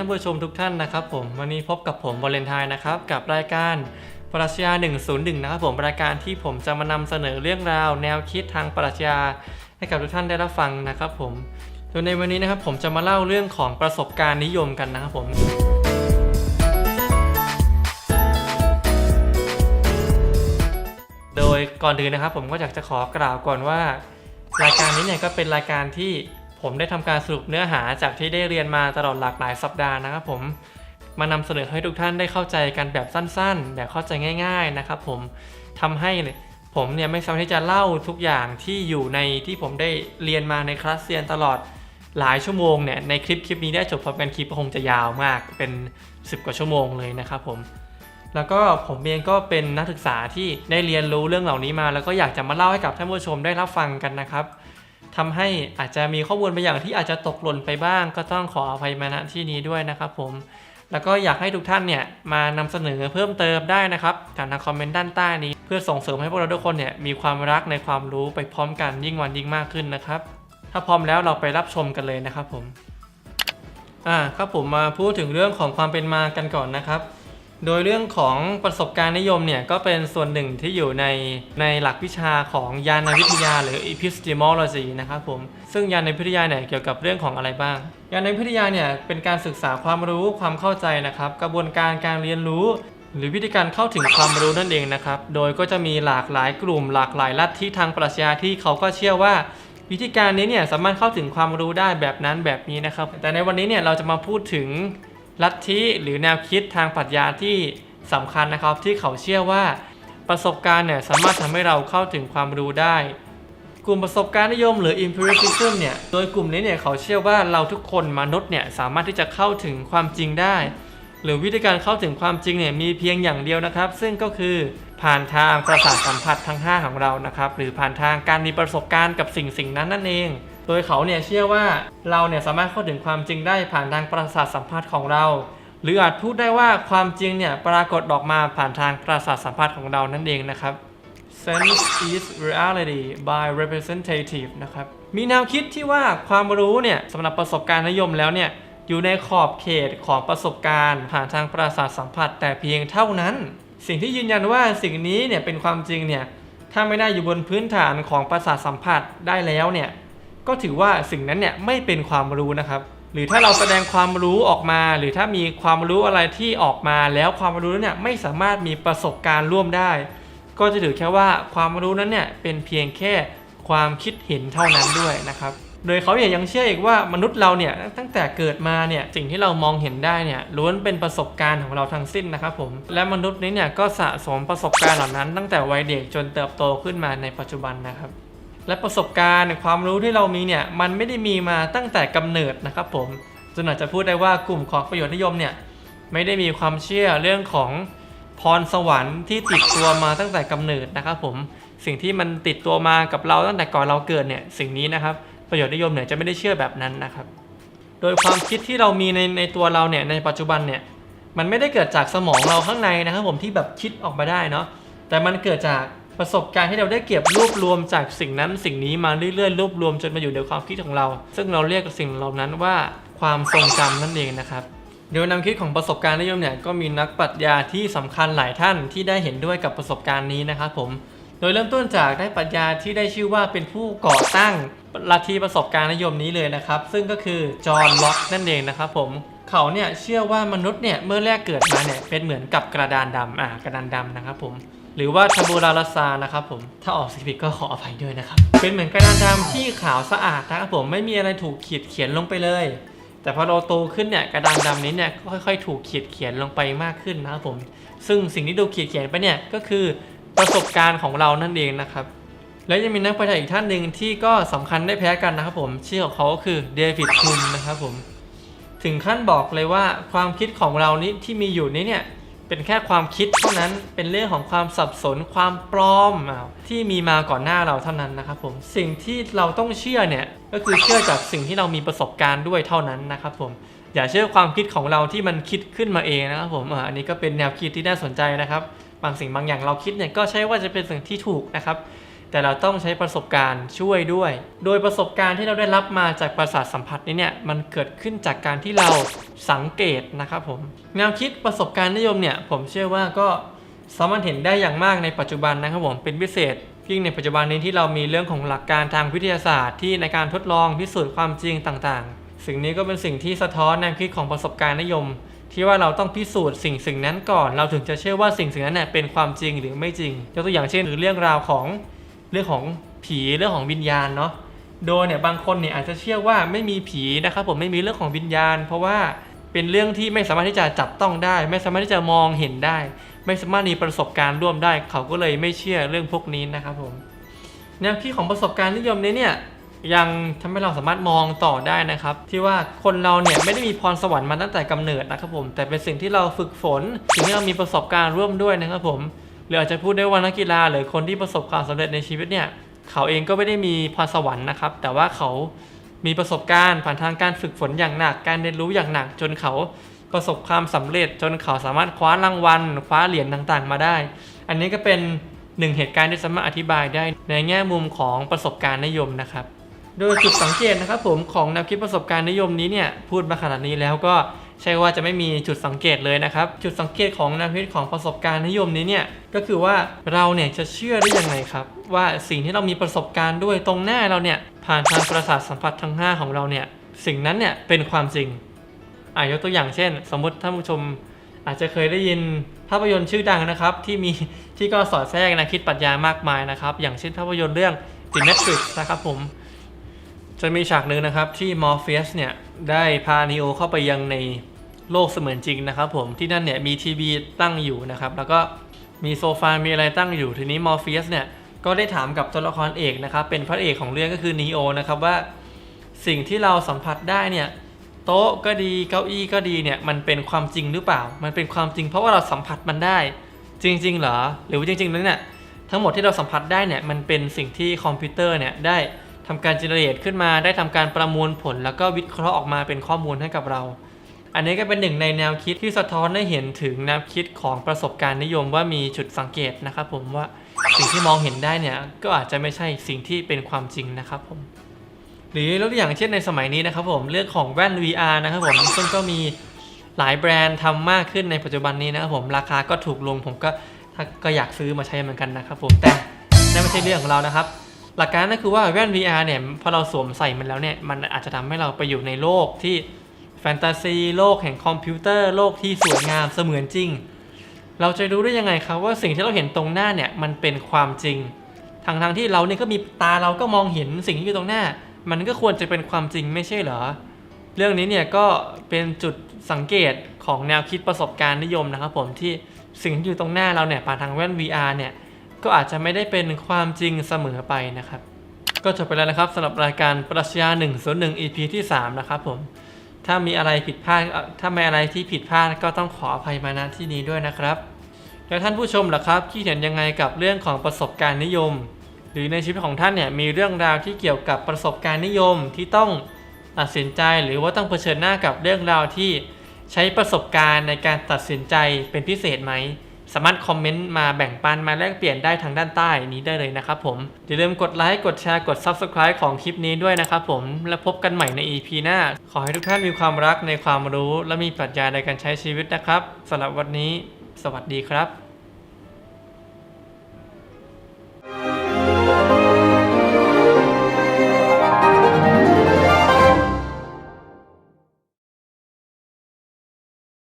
ท่านผู้ชมทุกท่านนะครับผมวันนี้พบกับผมวาเลนไทน์นะครับ กับรายการปรัชญา 101 นะครับผมรายการที่ผมจะมานำเสนอเรื่องราว แนวคิดทางปรัชญาให้กับทุกท่านได้รับฟังนะครับผมโดยในวันนี้นะครับผมจะมาเล่าเรื่องของประสบการณ์นิยมกันนะครับผมโดยก่อนอื่นนะครับผมก็อยากจะขอกล่าวก่อนว่า รายการนี้เนี่ยก็เป็นรายการที่ ผมได้ทำการสรุปเนื้อหาจากที่ได้เรียนมาตลอดหลากหลายสัปดาห์นะครับผมมานำเสนอให้ทุกท่านได้เข้าใจกันแบบสั้นๆ แบบเข้าใจง่าย ๆนะครับผมทำให้ผมเนี่ยไม่สามารถที่จะเล่าทุกอย่างที่อยู่ในที่ผมได้เรียนมาในคลาสเรียนตลอดหลายชั่วโมงเนี่ยในคลิปคลิปนี้ได้จบพร้อมกันคลิปคงจะยาวมากเป็น 10 กว่าชั่วโมงเลยนะครับผมแล้วก็ผมเองก็เป็นนักศึกษาที่ได้เรียนรู้เรื่องเหล่านี้มา แล้วก็อยากจะมาเล่าให้กับท่านผู้ชมได้รับฟังกันนะครับ ทำให้อาจจะมีข้อมูลบางอย่างที่อาจจะตกหล่นไปบ้าง ก็ต้องขออภัยมาณที่นี้ด้วยนะครับผม แล้วก็อยากให้ทุกท่านเนี่ยมานำเสนอเพิ่มเติมได้นะครับผ่านทางคอมเมนต์ด้านใต้นี้ เพื่อส่งเสริมให้พวกเราทุกคนเนี่ยมีความรักในความรู้ไปพร้อมกันยิ่งวันยิ่งมากขึ้นนะครับ ถ้าพร้อมแล้วเราไปรับชมกันเลยนะครับผมอ่าครับผมมาพูดถึงเรื่องของความเป็นมากันก่อนนะครับ โดยเรื่องของประสบการณ์นิยมเนี่ยก็เป็นส่วนหนึ่งที่อยู่ในในหลักวิชาของยานวิทยาหรือ epistemology นะครับผม ซึ่งยานวิทยาเนี่ยเกี่ยวกับเรื่องของอะไรบ้าง ยานวิทยาเนี่ยเป็นการศึกษาความรู้ความเข้าใจนะครับ กระบวนการการเรียนรู้ หรือวิธีการเข้าถึงความรู้นั่นเองนะครับ โดยก็จะมีหลากหลายกลุ่ม หลากหลายลัทธิทางปรัชญาที่เขาก็เชื่อว่าวิธีการนี้เนี่ยสามารถเข้าถึงความรู้ได้แบบนั้นแบบนี้นะครับ แต่ในวันนี้เนี่ยเราจะมาพูดถึง ลัทธิหรือแนวคิดทางปรัชญาที่สำคัญนะครับ ที่เขาเชื่อว่าประสบการณ์เนี่ยสามารถทำให้เราเข้าถึงความรู้ได้ กลุ่มประสบการณ์นิยมหรือ empiricism เนี่ยโดยกลุ่มนี้เนี่ยเขาเชื่อว่าเราทุกคนมนุษย์เนี่ยสามารถที่จะเข้าถึงความจริงได้ หรือวิธีการเข้าถึงความจริงเนี่ยมีเพียงอย่างเดียวนะครับ ซึ่งก็คือผ่านทางประสาทสัมผัสทั้ง 5 ของเรานะครับ หรือผ่านทางการมีประสบการณ์กับสิ่งสิ่งนั้นนั่นเอง โดยเขาเนี่ยเชื่อว่าเราเนี่ยสามารถเข้าถึงความจริงได้ผ่านทางประสาทสัมผัสของเรา หรืออาจพูดได้ว่าความจริงเนี่ยปรากฏออกมาผ่านทางประสาทสัมผัสของเรานั่นเองนะครับ sense is reality by representative นะครับ มีแนวคิดที่ว่าความรู้เนี่ยสำหรับประสบการณ์นิยมแล้วเนี่ยอยู่ในขอบเขตของประสบการณ์ผ่านทางประสาทสัมผัสแต่เพียงเท่านั้น สิ่งที่ยืนยันว่าสิ่งนี้เนี่ยเป็นความจริงเนี่ยถ้าไม่ได้อยู่บนพื้นฐานของประสาทสัมผัสได้แล้วเนี่ย ก็ถือว่าสิ่งนั้นเนี่ยไม่เป็นความรู้นะครับ หรือถ้าเราแสดงความรู้ออกมา หรือถ้ามีความรู้อะไรที่ออกมาแล้วความรู้นั้นเนี่ยไม่สามารถมีประสบการณ์ร่วมได้ ก็จะถือแค่ว่าความรู้นั้นเนี่ยเป็นเพียงแค่ความคิดเห็นเท่านั้นด้วยนะครับโดยเขาเนี่ยยังเชื่ออีกว่ามนุษย์เราเนี่ยตั้งแต่เกิดมาเนี่ยสิ่งที่เรามองเห็นได้เนี่ยล้วนเป็นประสบการณ์ของเราทั้งสิ้นนะครับผมและมนุษย์นี้เนี่ยก็สะสมประสบการณ์เหล่านั้น ตั้งแต่วัยเด็กจนเติบโตขึ้นมาในปัจจุบันนะครับ และประสบการณ์ความรู้ที่เรามีเนี่ยมันไม่ได้มีมาตั้งแต่กำเนิดนะครับผมจนอาจจะพูดได้ว่ากลุ่มของประโยชน์นิยมเนี่ยไม่ได้มีความเชื่อเรื่องของพรสวรรค์ที่ติดตัวมาตั้งแต่กำเนิดนะครับผมสิ่งที่มันติดตัวมากับเราตั้งแต่ก่อนเราเกิดเนี่ยสิ่งนี้นะครับประโยชน์นิยมเนี่ยจะไม่ได้เชื่อแบบนั้นนะครับ โดยความคิดที่เรามีในในตัวเราเนี่ยในปัจจุบันเนี่ยมันไม่ได้เกิดจากสมองเราข้างในนะครับผมที่แบบคิดออกมาได้เนาะแต่มันเกิดจาก ประสบการณ์ที่เราได้เก็บรวบรวมจากสิ่งนั้นสิ่งนี้มาเรื่อยๆรวบรวมจนมาอยู่ในความคิดของเรา ซึ่งเราเรียกสิ่งเหล่านั้นว่าความทรงจำนั่นเองนะครับโดยแนวคิดของประสบการณ์นิยมเนี่ยก็มีนักปรัชญาที่สำคัญหลายท่านที่ได้เห็นด้วยกับประสบการณ์นี้นะครับผม โดยเริ่มต้นจากได้ปรัชญาที่ได้ชื่อว่าเป็นผู้ก่อตั้งลัทธิประสบการณ์นิยมนี้เลยนะครับ ซึ่งก็คือจอห์นล็อกนั่นเองนะครับผมเขาเนี่ยเชื่อว่ามนุษย์เนี่ยเมื่อแรกเกิดมาเนี่ยเป็นเหมือนกับกระดานดำอ่ากระดานดำนะครับผม หรือว่าทาบูราลาซานะครับผม ถ้าออกสิผิดก็ขออภัยด้วยนะครับ เป็นเหมือนกระดานดำที่ขาวสะอาดนะครับผมไม่มีอะไรถูกขีดเขียนลงไปเลย แต่พอเราโตขึ้นเนี่ยกระดานดำนี้เนี่ยก็ค่อย ๆ ถูกขีดเขียนลงไปมากขึ้นนะครับผม ซึ่งสิ่งที่ถูกขีดเขียนไปเนี่ยก็คือประสบการณ์ของเรานั่นเองนะครับ และยังมีนักปรัชญาอีกท่านหนึ่งที่ก็สำคัญได้แพ้กันนะครับผมชื่อของเขาก็คือเดวิดคุมนะครับผม ถึงขั้นบอกเลยว่าความคิดของเรานี้ที่มีอยู่นี้เนี่ย เป็นแค่ความคิดเท่านั้นเป็นเรื่องของความสับสนความปลอมที่มีมาก่อนหน้าเราเท่านั้นนะครับผมสิ่งที่เราต้องเชื่อเนี่ยก็คือเชื่อจากสิ่งที่เรามีประสบการณ์ด้วยเท่านั้นนะครับผมอย่าเชื่อความคิดของเราที่มันคิดขึ้นมาเองนะครับผมอันนี้ก็เป็นแนวคิดที่น่าสนใจนะครับ บางสิ่งบางอย่างเราคิดเนี่ยก็ใช่ว่าจะเป็นสิ่งที่ถูกนะครับ แต่เราต้องใช้ประสบการณ์ช่วยด้วย โดยประสบการณ์ที่เราได้รับมาจากประสาทสัมผัสนี้เนี่ยมันเกิดขึ้นจากการที่เราสังเกตนะครับผมแนวคิดประสบการณ์นิยมเนี่ยผมเชื่อว่าก็สามารถเห็นได้อย่างมากในปัจจุบันนะครับผมเป็นพิเศษยิ่งในปัจจุบันนี้ที่เรามีเรื่องของหลักการทางวิทยาศาสตร์ที่ในการทดลองพิสูจน์ความจริงต่างๆ สิ่งนี้ก็เป็นสิ่งที่สะท้อนแนวคิดของประสบการณ์นิยม ที่ว่าเราต้องพิสูจน์สิ่งสิ่งนั้นก่อน เราถึงจะเชื่อว่าสิ่งสิ่งนั้นเนี่ยเป็นความจริงหรือไม่จริงยกตัวอย่างเช่นคือเรื่องราวของ เรื่องของผีเรื่องของวิญญาณเนาะโดยเนี่ยบางคนเนี่ยอาจจะเชื่อว่าไม่มีผีนะครับผมไม่มีเรื่องของวิญญาณ เพราะว่าเป็นเรื่องที่ไม่สามารถที่จะจับต้องได้ ไม่สามารถที่จะมองเห็นได้ ไม่สามารถมีประสบการณ์ร่วมได้ เขาก็เลยไม่เชื่อเรื่องพวกนี้นะครับผมแนวคิดของประสบการณ์นิยมนี้เนี่ยยังทำให้เราสามารถมองต่อได้นะครับ ที่ว่าคนเราเนี่ยไม่ได้มีพรสวรรค์มาตั้งแต่กำเนิดนะครับผมแต่เป็นสิ่งที่เราฝึกฝนสิ่งที่เรามีประสบการณ์ร่วมด้วยนะครับผม หรืออาจจะพูดได้ว่านักกีฬาหรือคนที่ประสบความสำเร็จในชีวิตเนี่ย เขาเองก็ไม่ได้มีพรสวรรค์นะครับ แต่ว่าเขามีประสบการณ์ผ่านทางการฝึกฝนอย่างหนัก การเรียนรู้อย่างหนัก จนเขาประสบความสำเร็จ จนเขาสามารถคว้ารางวัล คว้าเหรียญต่างๆ มาได้ อันนี้ก็เป็นหนึ่งเหตุการณ์ที่สามารถอธิบายได้ในแง่มุมของประสบการณ์นิยมนะครับ โดยจุดสังเกตนะครับผมของแนวคิดประสบการณ์นิยมนี้เนี่ยพูดมาขนาดนี้แล้วก็ ใช่ว่าจะไม่มีจุดสังเกตเลยนะครับ จุดสังเกตของแนวคิดของประสบการณ์นิยมนี้เนี่ยก็คือว่าเราเนี่ยจะเชื่อได้ยังไงครับ ว่าสิ่งที่เรามีประสบการณ์ด้วยตรงหน้าเราเนี่ยผ่านทางประสาทสัมผัสทั้ง 5 ของเราเนี่ยสิ่งนั้นเนี่ยเป็นความจริงอะยกตัวอย่างเช่น สมมติท่านผู้ชมอาจจะเคยได้ยินภาพยนตร์ชื่อดังนะครับ ที่มีที่ก็สอดแทรกแนวคิดปรัชญามากมายนะครับ อย่างเช่นภาพยนตร์เรื่อง The Matrix นะครับผม จะมีฉากหนึ่งนะครับที่มอร์เฟียสเนี่ยได้พานีโอเข้าไปยังในโลกเสมือนจริงนะครับผมที่นั่นเนี่ยมีทีวีตั้งอยู่นะครับแล้วก็มีโซฟา มีอะไรตั้งอยู่ทีนี้มอร์เฟียสเนี่ยก็ได้ถามกับตัวละครเอกนะครับเป็นพระเอกของเรื่องก็คือนีโอนะครับว่าสิ่งที่เราสัมผัสได้เนี่ยโต๊ะก็ดีเก้าอี้ก็ดีเนี่ยมันเป็นความจริงหรือเปล่า มันเป็นความจริงเพราะว่าเราสัมผัสมันได้ จริง ๆ เหรอ หรือว่าจริงๆแล้วเนี่ยทั้งหมดที่เราสัมผัสได้เนี่ยมันเป็นสิ่งที่คอมพิวเตอร์เนี่ยได้ ทำการเจเนเรตขึ้นมาได้ทำการประมวลผล แล้วก็วิเคราะห์ออกมาเป็นข้อมูลให้กับเรา อันนี้ก็เป็นหนึ่งในแนวคิดที่สะท้อนให้เห็นถึงแนวคิดของประสบการณ์นิยมว่ามีจุดสังเกตนะครับผมว่าสิ่งที่มองเห็นได้เนี่ยก็อาจจะไม่ใช่สิ่งที่เป็นความจริงนะครับผมหรือยกตัวอย่างเช่นในสมัยนี้นะครับผมเรื่องของแว่น VR นะครับผมซึ่งก็มีหลายแบรนด์ทำมากขึ้นในปัจจุบันนี้นะครับผมราคาก็ถูกลงผมก็ถ้าก็อยากซื้อมาใช้เหมือนกันนะครับผมแต่นั่นไม่ใช่เรื่องของเรานะครับ หลักการก็คือว่าแว่น VR เนี่ยพอเราสวมใส่มันแล้วเนี่ยมันอาจจะทำให้เราไปอยู่ในโลกที่แฟนตาซีโลกแห่งคอมพิวเตอร์โลกที่สวยงามเสมือนจริง เราจะรู้ได้ยังไงครับว่าสิ่งที่เราเห็นตรงหน้าเนี่ยมันเป็นความจริงทางทางที่เราเนี่ยก็มีตาเราก็มองเห็นสิ่งที่อยู่ตรงหน้า มันก็ควรจะเป็นความจริงไม่ใช่เหรอ เรื่องนี้เนี่ยก็เป็นจุดสังเกตของแนวคิดประสบการณ์นิยมนะครับผมที่สิ่งที่อยู่ตรงหน้าเราเนี่ยผ่านทางแว่น VR เนี่ย ก็อาจจะไม่ได้เป็นความจริงเสมอไปนะครับ ก็จบไปแล้วนะครับสำหรับรายการปรัชญา101 EP ที่ 3 นะครับผม ถ้ามีอะไรผิดพลาดถ้ามีอะไรที่ผิดพลาดก็ต้องขออภัยมาณที่นี้ด้วยนะครับ แล้วท่านผู้ชมล่ะครับคิดเห็นยังไงกับเรื่องของประสบการณ์นิยม หรือในชีวิตของท่านเนี่ยมีเรื่องราวที่เกี่ยวกับประสบการณ์นิยมที่ต้องตัดสินใจหรือว่าต้องเผชิญหน้ากับเรื่องราวที่ใช้ประสบการณ์ในการตัดสินใจเป็นพิเศษไหม สามารถคอมเมนต์มาแบ่งปันมาแลกเปลี่ยนได้ทางด้านใต้นี้ได้เลยนะครับผมอย่าลืมกดไลค์กดแชร์กด Subscribe ของคลิปนี้ด้วยนะครับผมแล้วพบกันใหม่ใน EP หน้า ขอให้ทุกท่านมีความรักในความรู้ และมีปรัชญาในการใช้ชีวิตนะครับสำหรับวันนี้ สวัสดีครับ